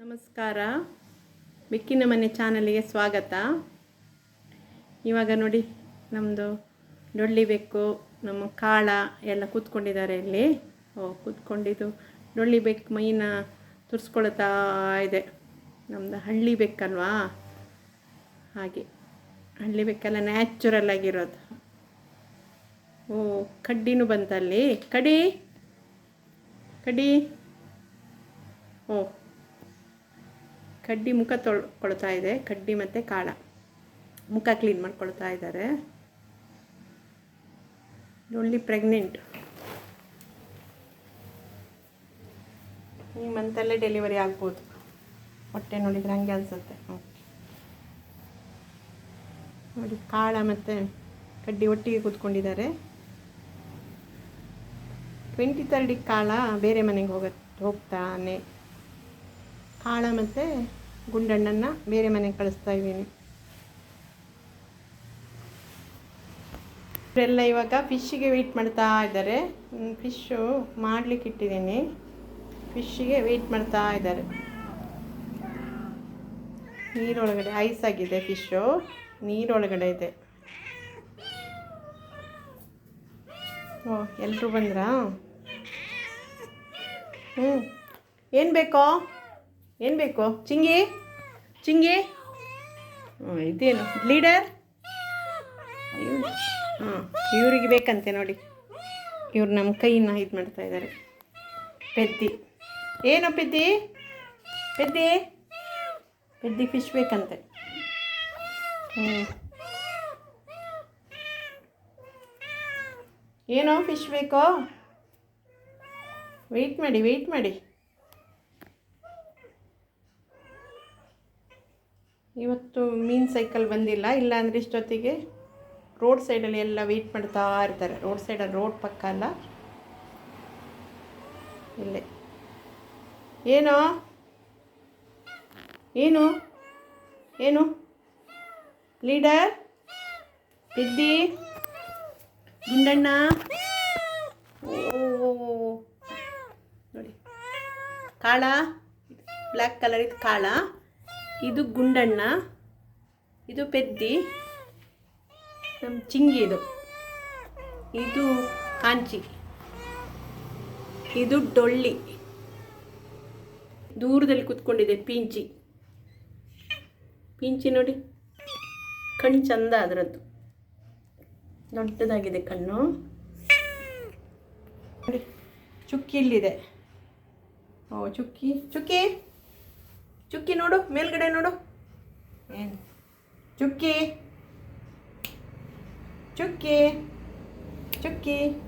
ನಮಸ್ಕಾರ. ಬೆಕ್ಕಿನ ಮನೆ ಚಾನಲಿಗೆ ಸ್ವಾಗತ. ಇವಾಗ ನೋಡಿ ನಮ್ಮದು ಡೊಳ್ಳಿ ಬೆಕ್ಕು, ನಮ್ಮ ಕಾಳ ಎಲ್ಲ ಕೂತ್ಕೊಂಡಿದ್ದಾರೆ ಇಲ್ಲಿ. ಓ, ಕೂತ್ಕೊಂಡಿದ್ದು ಡೊಳ್ಳಿ ಬೆಕ್ಕು ಮೈನ ತುರ್ಸ್ಕೊಳ್ತಾ ಇದೆ. ನಮ್ಮದು ಹಳ್ಳಿ ಬೆಕ್ಕಲ್ವಾ? ಹಾಗೆ, ಹಳ್ಳಿ ಬೆಕ್ಕೆಲ್ಲ ನ್ಯಾಚುರಲ್ ಆಗಿರೋದು. ಓ, ಕಡ್ಡಿನೂ ಬಂತಲ್ಲಿ? ಕಡಿ ಕಡಿ. ಓ ಕಡ್ಡಿ ಮುಖ ತೊಳ್ಕೊಳ್ತಾ ಇದೆ, ಕಡ್ಡಿ ಮತ್ತು ಕಾಳ. ಮುಖ ಕ್ಲೀನ್ ಮಾಡ್ಕೊಳ್ತಾ ಇದ್ದಾರೆ. ಓನ್ಲಿ ಪ್ರೆಗ್ನೆಂಟ್ ಈ ಮಂತಲ್ಲೇ ಡೆಲಿವರಿ ಆಗ್ಬೋದು. ಹೊಟ್ಟೆ ನೋಡಿದ್ರೆ ಹಂಗೆ ಅನಿಸುತ್ತೆ. ನೋಡಿ, ಕಾಳ ಮತ್ತು ಕಡ್ಡಿ ಒಟ್ಟಿಗೆ ಕೂತ್ಕೊಂಡಿದ್ದಾರೆ. ಟ್ವೆಂಟಿ ತರ್ಡಿಗೆ ಕಾಳ ಬೇರೆ ಮನೆಗೆ ಹೋಗ ಹೋಗ್ತಾನೆ. ಕಾಳ ಮತ್ತು ಗುಂಡಣ್ಣನ ಬೇರೆ ಮನೆಗೆ ಕಳಿಸ್ತಾ ಇದ್ದೀನಿ. ಇವರೆಲ್ಲ ಇವಾಗ ಫಿಶ್ಶಿಗೆ ವೆಯ್ಟ್ ಮಾಡ್ತಾ ಇದ್ದಾರೆ. ಫಿಶ್ಶು ಮಾಡಲಿಕ್ಕೆ ಇಟ್ಟಿದ್ದೀನಿ. ಫಿಶ್ಶಿಗೆ ವೆಯ್ಟ್ ಮಾಡ್ತಾ ಇದ್ದಾರೆ. ನೀರೊಳಗಡೆ ಐಸ್ ಆಗಿದೆ ಫಿಶ್ಶು ನೀರೊಳಗಡೆ ಇದೆ. ಓ ಎಲ್ಲರೂ ಬಂದ್ರಾ? ಹ್ಞೂ ಏನು ಬೇಕೋ? ಏನು ಬೇಕು? ಚಿಂಗಿ? ಚಿಂಗಿ? ಇದೇನು. ಲೀಡರ್? ಹಾಂ ಇವ್ರಿಗೆ ಬೇಕಂತೆ ನೋಡಿ. ಇವ್ರು ನಮ್ಮ ಕೈನ ಇದು ಮಾಡ್ತಾ ಇದ್ದಾರೆ ಪೆದ್ದಿ. ಏನು ಪೆದ್ದಿ? ಪೆದ್ದಿ? ಪೆದ್ದಿ ಫಿಶ್ ಬೇಕಂತೆ. ಹ್ಞೂ ಏನೋ ಫಿಶ್ ಬೇಕೋ? ವೆಯ್ಟ್ ಮಾಡಿ ವೆಯ್ಟ್ ಮಾಡಿ. ಇವತ್ತು ಮೀನ್ ಸೈಕಲ್ ಬಂದಿಲ್ಲ ಇಲ್ಲ ಅಂದರೆ ಇಷ್ಟೊತ್ತಿಗೆ ರೋಡ್ ಸೈಡಲ್ಲಿ ಎಲ್ಲ ವೆಯ್ಟ್ ಮಾಡ್ತಾ ಇರ್ತಾರೆ. ರೋಡ್ ಸೈಡಲ್ಲಿ ರೋಡ್ ಪಕ್ಕ ಅಲ್ಲ. ಇಲ್ಲೇ. ಏನೋ? ಏನು? ಏನು? ಲೀಡರ್? ಇದ್ದಿ ಗುಂಡಣ್ಣ? ನೋಡಿ. ಕಾಳ? ಬ್ಲ್ಯಾಕ್ ಕಲರ್ ಇದು ಕಾಳ. ಇದು ಗುಂಡಣ್ಣ, ಇದು ಪೆದ್ದಿ ನಮ್ಮ ಚಿಂಗಿ ಇದು. ಇದು ಕಾಂಚಿ. ಇದು ಡೊಳ್ಳಿ. ದೂರದಲ್ಲಿ ಕೂತ್ಕೊಂಡಿದೆ ಪಿಂಚಿ. ಪಿಂಚಿ ನೋಡಿ, ಕಣ್ಣು ಚಂದ ಅದರದ್ದು. ದೊಡ್ಡದಾಗಿದೆ ಕಣ್ಣು. ನೋಡಿ, ಚುಕ್ಕಿ ಇಲ್ಲಿದೆ. ಓ, ಚುಕ್ಕಿ ಚುಕ್ಕಿ. ಚುಕ್ಕಿ ನೋಡು ಮೇಲ್ಗಡೆ ನೋಡು. ಏನು? ಚುಕ್ಕಿ. ಚುಕ್ಕಿ. ಚುಕ್ಕಿ.